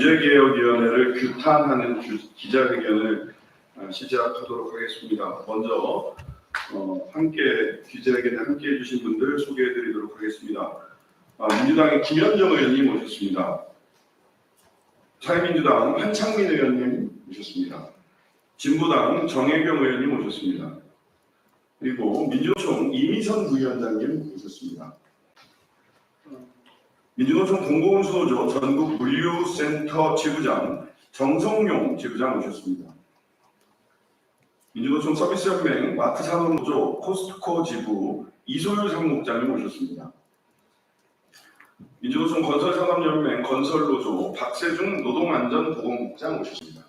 기재개혁위원회를 규탄하는 규- 기자회견을 어, 시작하도록 하겠습니다. 먼저 어, 함께 기자회견에 함께 해 주신 분들 소개해 드리도록 하겠습니다. 아, 민주당의 김현정 의원님 오셨습니다. 사회민주당 한창민 의원님 오셨습니다. 진보당 정혜경 의원님 오셨습니다. 그리고 민주노총 이미선 부위원장님 오셨습니다. 민주노총 공공운수노조 전국 물류센터 지부장 정성용 지부장 오셨습니다. 민주노총 서비스연맹 마트 산업노조 코스트코 지부 이소율 상무국장님 오셨습니다. 민주노총 건설산업연맹 건설노조 박세중 노동안전보건국장 오셨습니다.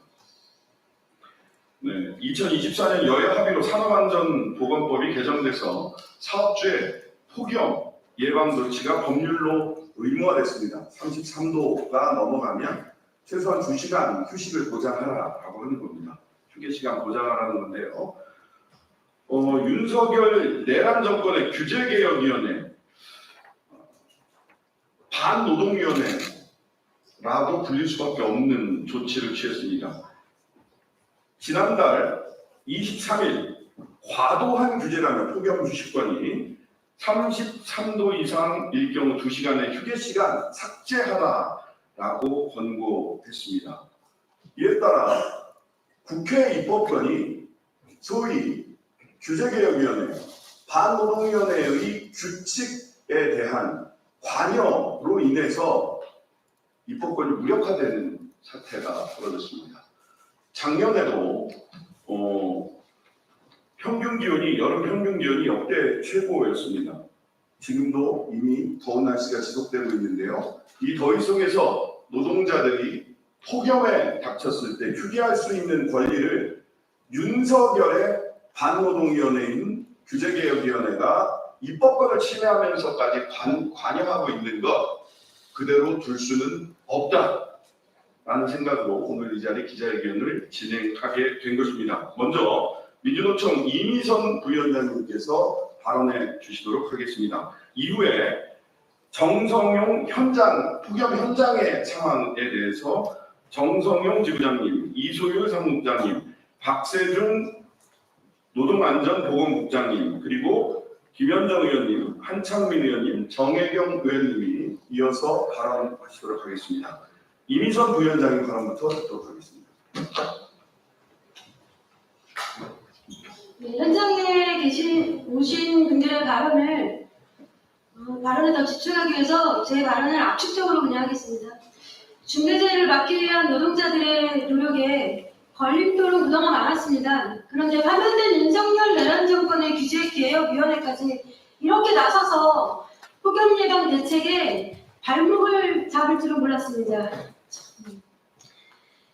네, 2024년 여야 합의로 산업안전보건법이 개정돼서 사업주의 폭염 예방 조치가 법률로 의무화 됐습니다. 33도가 넘어가면 최소한 2시간 휴식을 보장하라라고 하는 겁니다. 휴게 시간 보장하라는 건데요. 어, 윤석열 내란 정권의 규제개혁위원회 반노동위원회라고 불릴 수밖에 없는 조치를 취했습니다. 지난달 23일 과도한 규제라면 폭염 휴식권이 33도 이상일 경우 2시간의 휴게 시간 삭제하라라고 권고했습니다. 이에 따라 국회 입법권이 소위 규제개혁위원회, 반노동위원회의 규칙에 대한 관여로 인해서 입법권이 무력화되는 사태가 벌어졌습니다. 작년에도 어, 평균 기온이 여름 평균 기온이 역대 최고였습니다. 지금도 이미 더운 날씨가 지속되고 있는데요. 이 더위 속에서 노동자들이 폭염에 닥쳤을 때 휴게할 수 있는 권리를 윤석열의 반노동위원회인 규제개혁위원회가 입법권을 침해하면서까지 관, 관여하고 있는 것 그대로 둘 수는 없다 라는 생각으로 오늘 이 자리 기자회견을 진행하게 된 것입니다. 먼저 민주노총 이미선 부위원장님께서 발언해 주시도록 하겠습니다. 이후에 정성용 현장 폭염 현장의 상황에 대해서 정성용 지부장님, 이소율 사무국장님, 박세중 노동안전보건국장님 그리고 김현정 의원님, 한창민 의원님, 정혜경 의원님이 이어서 발언하시도록 하겠습니다. 이미선 부위원장님 발언부터 듣도록 하겠습니다. 네, 현장에 오신 분들의 발언을 어, 발언에 더 집중하기 위해서 제 발언을 압축적으로 그냥 하겠습니다. 중대재해를 막기 위한 노동자들의 노력에 걸림돌은 그동안 많았습니다. 그런데 파면된 윤석열 내란 정권의 규제 개혁위원회까지 이렇게 나서서 폭염 예방 대책에 발목을 잡을 줄은 몰랐습니다.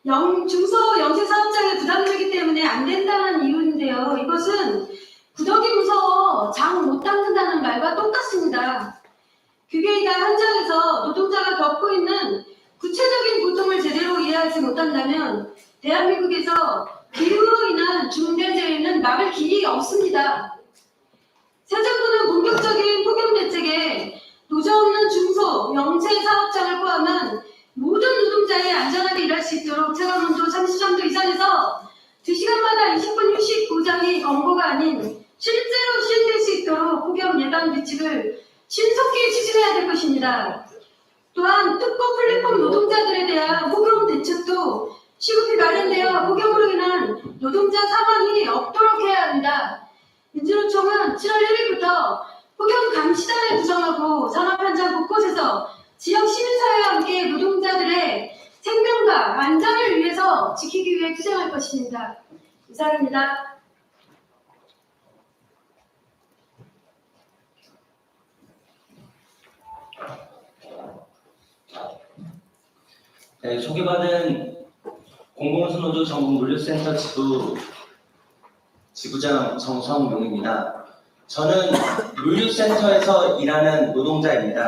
영, 중소 영세 사업장에 부담되기 때문에 안 된다는 이유인데요. 이것은 구덕이 무서워 장못 닦는다는 말과 똑같습니다. 규계이가 현장에서 노동자가 겪고 있는 구체적인 고통을 제대로 이해하지 못한다면 대한민국에서 기후로 인한 중대재해는 막을 길이 없습니다. 새 정부는 본격적인 폭염 대책에 노조 없는 중소, 영세 사업장을 포함한 모든 노동자의 안전하게 일할 수 있도록 체감 온도 30점도 이상에서 2시간마다 20분 휴식 보장이 권고가 아닌 실제로 시행될 수 있도록 폭염 예방 규칙을 신속히 추진해야 될 것입니다. 또한 특보 플랫폼 노동자들에 대한 폭염 대책도 시급히 마련되어 폭염으로 인한 노동자 사망이 없도록 해야 합니다. 민주노총은 7월 1일부터 폭염 감시단을 구성하고 산업 현장 곳곳에서 지역 시민사회와 함께 노동자들의 생명과 안전을 위해서 지키기 위해 투쟁할 것입니다. 이상입니다. 네, 소개받은 공공운수노조 전국물류센터 지부 지부장 정성용입니다. 저는 물류센터에서 일하는 노동자입니다.